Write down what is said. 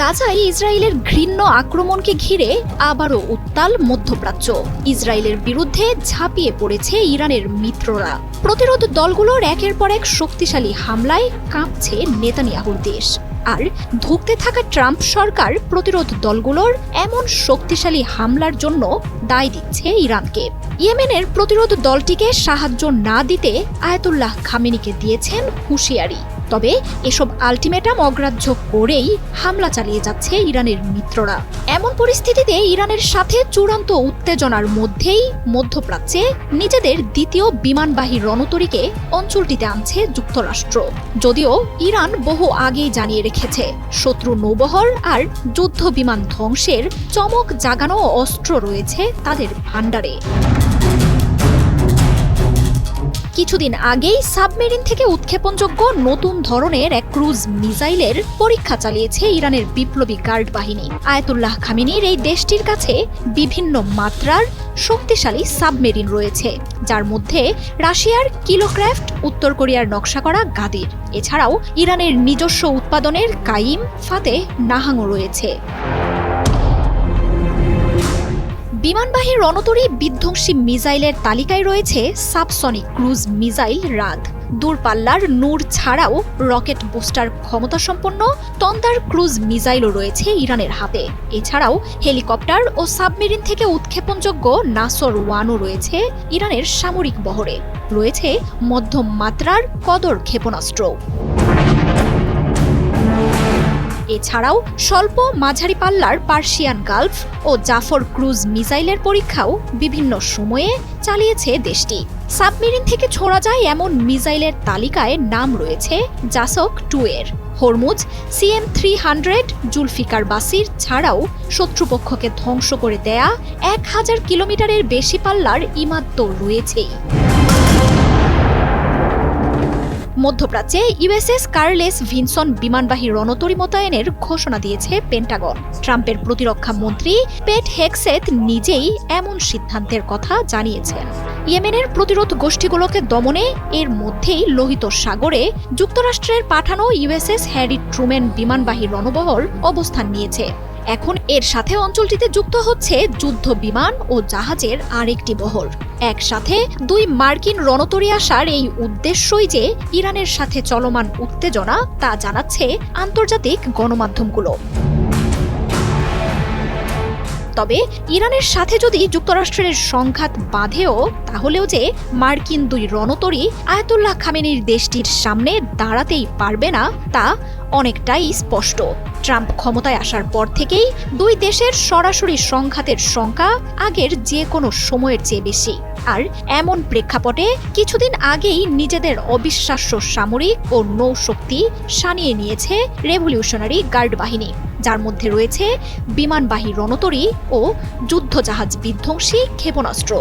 গাজায় ইসরায়েলের ঘৃণ্য আক্রমণকে ঘিরে আবারও উত্তাল মধ্যপ্রাচ্য। ইসরায়েলের বিরুদ্ধে ঝাঁপিয়ে পড়েছে ইরানের মিত্ররা। প্রতিরোধ দলগুলোর একের পর এক শক্তিশালী হামলায় কাঁপছে নেতানিয়াহুর দেশ। আর ধুঁকতে থাকা ট্রাম্প সরকার প্রতিরোধ দলগুলোর এমন শক্তিশালী হামলার জন্য দায় দিচ্ছে ইরানকে। ইয়েমেনের প্রতিরোধ দলটিকে সাহায্য না দিতে আয়াতুল্লাহ খামেনিকে দিয়েছেন হুঁশিয়ারি। তবে এসব আলটিমেটাম অগ্রাহ্য করেই হামলা চালিয়ে যাচ্ছে ইরানের মিত্ররা। এমন পরিস্থিতিতে ইরানের সাথে চূড়ান্ত উত্তেজনার মধ্যেই মধ্যপ্রাচ্যে নিজেদের দ্বিতীয় বিমানবাহী রণতরীকে অঞ্চলটিতে আনছে যুক্তরাষ্ট্র। যদিও ইরান বহু আগেই জানিয়ে রেখেছে, শত্রু নৌবহর আর যুদ্ধ বিমান ধ্বংসের চমক জাগানো অস্ত্র রয়েছে তাদের ভাণ্ডারে। কিছুদিন আগেই সাবমেরিন থেকে উৎক্ষেপণযোগ্য নতুন ধরনের এক ক্রুজ মিসাইলের পরীক্ষা চালিয়েছে ইরানের বিপ্লবী গার্ড বাহিনী। আয়াতুল্লাহ খামিনির এই দেশটির কাছে বিভিন্ন মাত্রার শক্তিশালী সাবমেরিন রয়েছে, যার মধ্যে রাশিয়ার কিলোক্রাফট উত্তর কোরিয়ার নকশা করা গাদির। এছাড়াও ইরানের নিজস্ব উৎপাদনের কাইম, ফাতে নাহাংও রয়েছে। বিমানবাহী রণতরী বিধ্বংসী মিসাইলের তালিকায় রয়েছে সাবসনিক ক্রুজ মিসাইল রাদ। দূরপাল্লার নূর ছাড়াও রকেট বুস্টার ক্ষমতাসম্পন্ন তন্দার ক্রুজ মিসাইলও রয়েছে ইরানের হাতে। এছাড়াও হেলিকপ্টার ও সাবমেরিন থেকে উৎক্ষেপণযোগ্য নাসর ওয়ানও রয়েছে ইরানের সামরিক বহরে। রয়েছে মধ্যম মাত্রার কদর ক্ষেপণাস্ত্র। এছাড়াও স্বল্প মাঝারি পাল্লার পার্সিয়ান গালফ ও জাফর ক্রুজ মিসাইলের পরীক্ষাও বিভিন্ন সময়ে চালিয়েছে দেশটি। সাবমেরিন থেকে ছোড়া যায় এমন মিসাইলের তালিকায় নাম রয়েছে জাসক টু এর। Hormuz, CM three hundred, Zulfiqar Basir ছাড়াও শত্রুপক্ষকে ধ্বংস করে দেয়া এক হাজার কিলোমিটারের বেশি পাল্লার ইমাদ তো রয়েছেই। মধ্যপ্রাচ্যে ইউএসএস কার্লেস ভিনসন বিমানবাহী রণতরী মোতায়েনের ঘোষণা দিয়েছে পেন্টাগন। ট্রাম্পের প্রতিরক্ষা মন্ত্রী পেট হেক্সেথ নিজেই এমন সিদ্ধান্তের কথা জানিয়েছেন। ইয়েমেনের প্রতিরোধ গোষ্ঠীগুলোকে দমনে এর মধ্যেই লোহিত সাগরে যুক্তরাষ্ট্রের পাঠানো ইউএসএস হ্যারি ট্রুমেন বিমানবাহী রণবহর অবস্থান নিয়েছে। এখন এর সাথে অঞ্চলটিতে যুক্ত হচ্ছে যুদ্ধ বিমান ও জাহাজের আরেকটি বহর। একসাথে দুই মার্কিন রণতরী আসার এই উদ্দেশ্যই যে ইরানের সাথে চলমান উত্তেজনা, তা জানাচ্ছে আন্তর্জাতিক গণমাধ্যমগুলো। তবে ইরানের সাথে যদি যুক্তরাষ্ট্রের সংঘাত বাঁধেও, তাহলেও যে মার্কিন দুই রণতরী আয়াতুল্লাহ খামেনির দেশটির সামনে দাঁড়াতেই পারবে না, তা অনেকটাই স্পষ্ট। ট্রাম্প ক্ষমতায় আসার পর থেকেই দুই দেশের সরাসরি সংঘাতের সংখ্যা আগের যে কোনো সময়ের চেয়ে বেশি। আর এমন প্রেক্ষাপটে কিছুদিন আগেই নিজেদের অবিশ্বাস্য সামরিক ও নৌশক্তি সানিয়ে নিয়েছে রেভলিউশনারি গার্ড বাহিনী। যার মধ্যে রয়েছে বিমানবাহী রণতরী ও যুদ্ধজাহাজ বিধ্বংসী ক্ষেপণাস্ত্র।